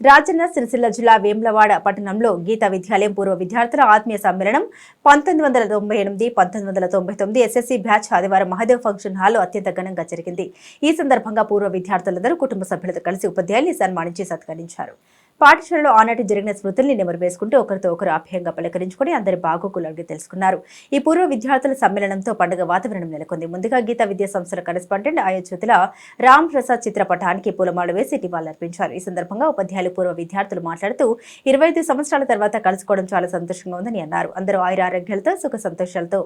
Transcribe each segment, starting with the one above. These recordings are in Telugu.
రాజన్న సిరిసిల్ల జిల్లా వేములవాడ పట్టణంలో గీతా విద్యాలయం పూర్వ విద్యార్థుల ఆత్మీయ సమ్మేళనం పంతొమ్మిది వందల తొంభై ఎనిమిది పంతొమ్మిది వందల తొంభై తొమ్మిది ఎస్ఎస్సీ బ్యాచ్ ఆదివారం మహాదేవ్ ఫంక్షన్ హాల్లో అత్యంత ఘనంగా జరిగింది. ఈ సందర్భంగా పూర్వ విద్యార్థులందరూ కుటుంబ సభ్యులతో కలిసి ఉపాధ్యాయుల్ని సన్మానించి సత్కరించారు. పాఠశాలలో ఆనాటి జరిగిన స్మృతుల్ని నెమరు వేసుకుంటూ ఒకరితో ఒకరు ఆప్యాయంగా పలకరించుకుని అందరి బాగోగులు అడిగి తెలుసుకున్నారు. ఈ పూర్వ విద్యార్థుల సమ్మేళనంతో పండుగ వాతావరణం నెలకొంది. ముందుగా గీతా విద్యా సంస్థల కరెస్పాండెంట్ అయోధ్యుతుల రామ్ ప్రసాద్ చిత్రపటానికి పూలమాల వేసి నివాళులర్పించారు. ఈ సందర్భంగా ఉపాధ్యాయులు పూర్వ విద్యార్థులు మాట్లాడుతూ ఇరవై ఐదు సంవత్సరాల తర్వాత కలుసుకోవడం చాలా సంతోషంగా ఉందని అన్నారు. అందరూ ఆయురారోగ్యాలతో సుఖ సంతోషాలతో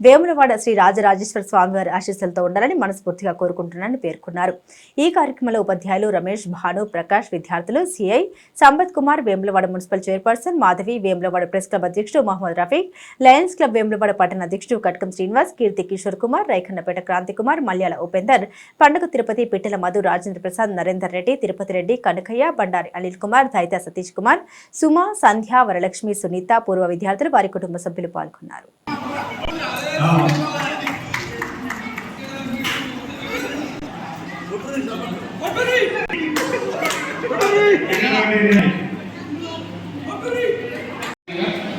వేములవాడ శ్రీ రాజరాజేశ్వర స్వామివారి ఆశీస్సులతో ఉండాలని మనస్ఫూర్తిగా కోరుకుంటున్నానని పేర్కొన్నారు. ఈ కార్యక్రమంలో ఉపాధ్యాయులు రమేష్ భాను ప్రకాష్ విద్యార్థులు CI Sampath Kumar Vemulawada municipal chairperson Madhavi Vemulawada press club అధ్యక్షుడు మహమ్మద్ రఫీక్ లయన్స్ క్లబ్ వేములవాడ పట్టణ అధ్యక్షుడు కట్కం శ్రీనివాస్ కీర్తి కిషోర్ కుమార్ రైఖన్నపేట క్రాంతి కుమార్ మల్యాల ఉపేందర్ పండుగ తిరుపతి పిట్టల మధు రాజేంద్ర ప్రసాద్ నరేందర్ రెడ్డి తిరుపతి రెడ్డి కనకయ్య బండారి అనిల్ కుమార్ దైతా సతీష్ కుమార్ సుమ సంధ్య వరలక్ష్మి సునీత పూర్వ విద్యార్థులు వారి కుటుంబ సభ్యులు పాల్గొన్నారు.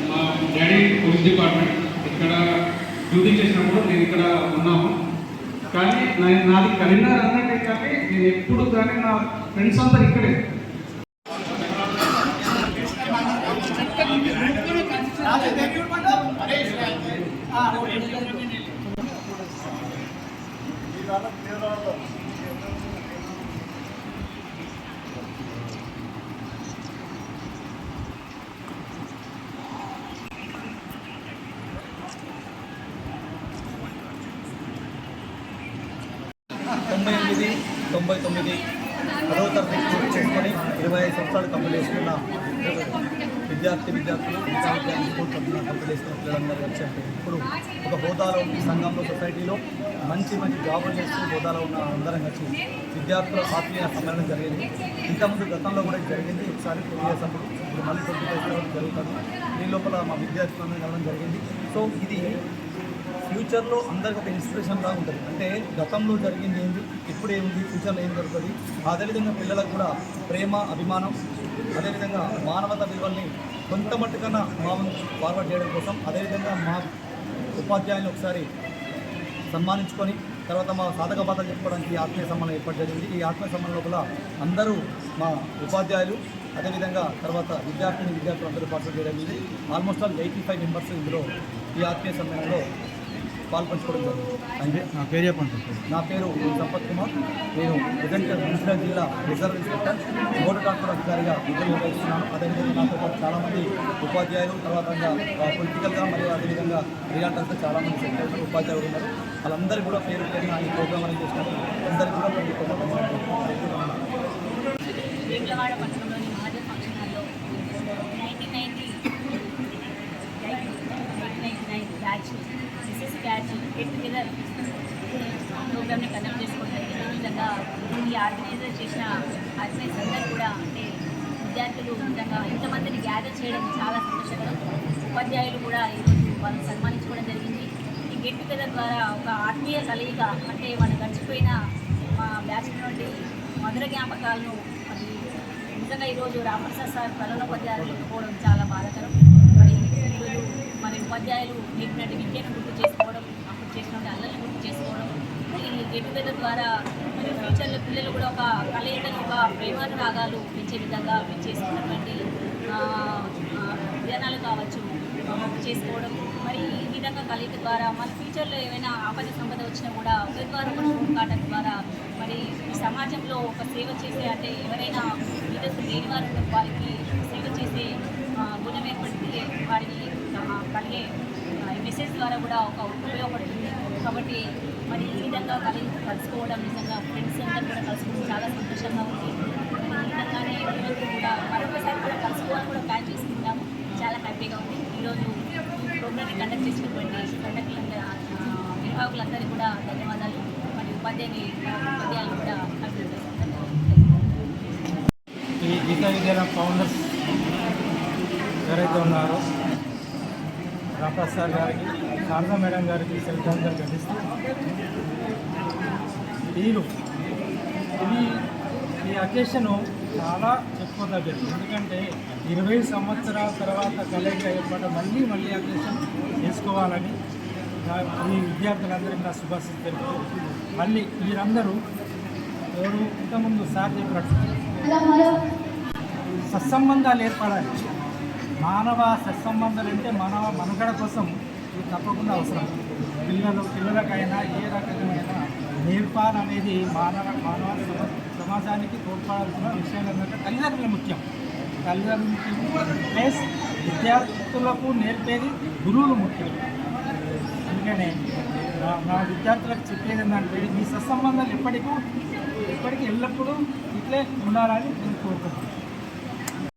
మా డాడీ పోలీస్ డిపార్ట్మెంట్ ఇక్కడ డ్యూటీ చేసినప్పుడు నేను ఇక్కడ ఉన్నాము కానీ నేను నాది కరీంనగర్ అన్నట్టే కానీ నేను ఎప్పుడు కానీ నా ఫ్రెండ్స్ అంతా ఇక్కడే. తొంభై ఎనిమిది తొంభై తొమ్మిది పదవ తరగతి పూర్తి చేసుకొని ఇరవై ఐదు సంవత్సరాలు కంప్లీట్ చేసుకున్న విద్యార్థి విద్యార్థులు విద్యార్థులు విద్యార్థి స్కూల్ తరఫున కంప్లీట్ పిల్లలందరూ వచ్చారు ఇప్పుడు ఒక హోదాలో ఉన్న సంఘంలో సొసైటీలో మంచి మంచి జాబులు చేస్తూ హోదాలో ఉన్న అందరం కలిసి విద్యార్థుల ఆత్మీయ సమ్మేళనం జరిగింది. ఇంతకుముందు గతంలో కూడా జరిగింది. ఒకసారి టూ అప్పుడు ఇప్పుడు మళ్ళీ ట్వంటీ జరుగుతుంది. దీని లోపల మా విద్యార్థులందరూ కలవడం జరిగింది. సో ఇది ఫ్యూచర్లో అందరికి ఒక ఇన్స్పిరేషన్ లాగా ఉంటుంది. అంటే గతంలో జరిగింది ఏంది ఇప్పుడు ఏముంది ఫ్యూచర్లో ఏం జరుగుతుంది? అదేవిధంగా పిల్లలకు కూడా ప్రేమ అభిమానం అదేవిధంగా మానవత విలువల్ని కొంత మట్టుకన్నా మా ఫార్వర్డ్ చేయడం కోసం అదేవిధంగా మా ఉపాధ్యాయులు ఒకసారి సన్మానించుకొని తర్వాత మా సాధక బాధలు చెప్పుకోవడానికి ఆత్మీయ సమ్మేళనం ఏర్పాటు జరిగింది. ఈ ఆత్మీయ సమ్మేళనం లోపల అందరూ మా ఉపాధ్యాయులు అదేవిధంగా తర్వాత విద్యార్థిని విద్యార్థులు అందరూ పార్టిసిపేట్ చేయడం జరిగింది. Almost all eighty five members ఇందులో ఈ ఆత్మీయ సమ్మేళనంలో పాల్పంచుకోవడం జరిగింది అంటే నా పేరు చెప్పండి నా పేరు సంపత్ కుమార్ నేను ప్రజెంట్ మున్సిపల్ జిల్లా రిజర్వ్ ఇన్స్పెక్టర్ మోటార్ ట్రాన్స్పోర్ట్ అధికారిగా విధులు నిర్వహిస్తున్నాను అదేవిధంగా నాతో పాటు చాలామంది ఉపాధ్యాయులు తర్వాత పొలిటికల్గా మరియు అదేవిధంగా రియాల్టర్స్గా చాలామంది సెక్రటరీ ఉపాధ్యాయులు ఉన్నారు వాళ్ళందరూ కూడా పేరు పేరున ఈ ప్రోగ్రామ్ అనేది చేసినప్పుడు అందరికీ కూడా ప్రతి వేములవాడ పట్టణంలోని మహాదేవ్ ఫంక్షన్ హాల్లో nineteen ninety nineteen ninety nine batch SSC batch get together ప్రోగ్రామ్ని కండక్ట్ చేసుకోవడం ఈ విధంగా ఈ ఆర్గనైజర్ చేసిన ఆర్గనైజర్స్ అందరూ కూడా అంటే విద్యార్థులు విధంగా ఇంతమందిని గ్యాదర్ చేయడం చాలా సంతోషకరం. ఉపాధ్యాయులు కూడా ఈరోజు వాళ్ళని సన్మానించుకోవడం జరిగింది. ఈ గెట్ టుగెదర్ ద్వారా ఒక ఆత్మీయ కలయిక అంటే మన గడిచిపోయిన మా బ్యాచ్ నుండి మధుర జ్ఞాపకాలను మరి నిజంగా ఈరోజు రామప్రసాద్ సార్ ప్రధానోపాధ్యాయులు లేకపోవడం చాలా బాధాకరం. మరి ఈరోజు మరి ఉపాధ్యాయులు నేర్పినట్టు విద్యను గుర్తు చేసి అప్పుడు చేసినటువంటి అల్లల్ని గుర్తు చేసుకోవడం ఎదుగుదల ద్వారా మరి ఫ్యూచర్లో పిల్లలు కూడా ఒక కలయడం ఒక ప్రేమానురాగాలు పెంచే విధంగా చేసుకున్నటువంటి విధానాలు కావచ్చు చేసుకోవడం మరి ఈ విధంగా కలయిక ద్వారా మన ఫ్యూచర్లో ఏమైనా ఆపద సంపద వచ్చినా కూడా ఒకరి ద్వారా ఒక ద్వారా మరి సమాజంలో ఒక సేవ చేసే అంటే ఎవరైనా లీడర్స్ లేని వారు వారికి సేవ చేసే గుణం ఏర్పడితే వారికి కలిగే మెసేజ్ ద్వారా కూడా ఒక ఉపయోగపడుతుంది. కాబట్టి మరి ఈ విధంగా కలిసి కలుసుకోవడం నిజంగా ఫ్రెండ్స్ అందరూ కూడా కలుసుకోవడం చాలా సంతోషంగా ఉంది. ఈ విధంగానే కూడా మరొకసారి కూడా కలుసుకోవాలని కూడా ప్లాన్ చేసుకుంటాము. చాలా హ్యాపీగా ఉంది. ఈరోజు ప్రోగ్రామ్ని కండక్ట్ చేసినటువంటి కండక్టర్లందరూ నిర్వాహకులందరికీ కూడా ధన్యవాదాలు. మరియు ఉపాధ్యాయుని ఉపాధ్యాయులు కూడా ఈ గీతా విద్యాలయం ఫౌండర్స్ ఎవరైతే ఉన్నారో రామప్రసాద్ గారికి శారదా మేడం గారికి శ్రద్ధాంజలి ఘటిస్తూ వీరు ఇది ఈ అకేషను చాలా చెప్పుకో చెప్పుకోదగ్గది. ఎందుకంటే ఇరవై సంవత్సరాల తర్వాత కలయిక ఏర్పడ మళ్ళీ మళ్ళీ అగ్రేషన్ చేసుకోవాలని ఈ విద్యార్థులందరికీ నా శుభాశిస్ తెలుపు మళ్ళీ మీరందరూ ఎవరు ఇంతకుముందు సార్ చెప్పినట్టు సత్సంబంధాలు ఏర్పడాలి. మానవ సత్సంబంధాలు అంటే మానవ మనుగడ కోసం ఇది తప్పకుండా అవసరం. పిల్లలు పిల్లలకైనా ఏ రకమైన నేర్పాలనేది మానవ మానవ సమాజానికి తోడ్పడాల్సిన విషయాలు ఏంటంటే తల్లిదండ్రులు ముఖ్యం. తల్లిదండ్రులు ప్లస్ విద్యార్థులకు నేర్పేది గురువులు ముఖ్యం. అందుకనే నా- నా విద్యార్థులకు చెప్పేది ఏంటంటే మీ సత్సంబంధాలు ఎప్పటికీ ఎప్పటికీ ఎల్లప్పుడూ ఇట్లే ఉండాలని నేను కోరుకుంటున్నాను.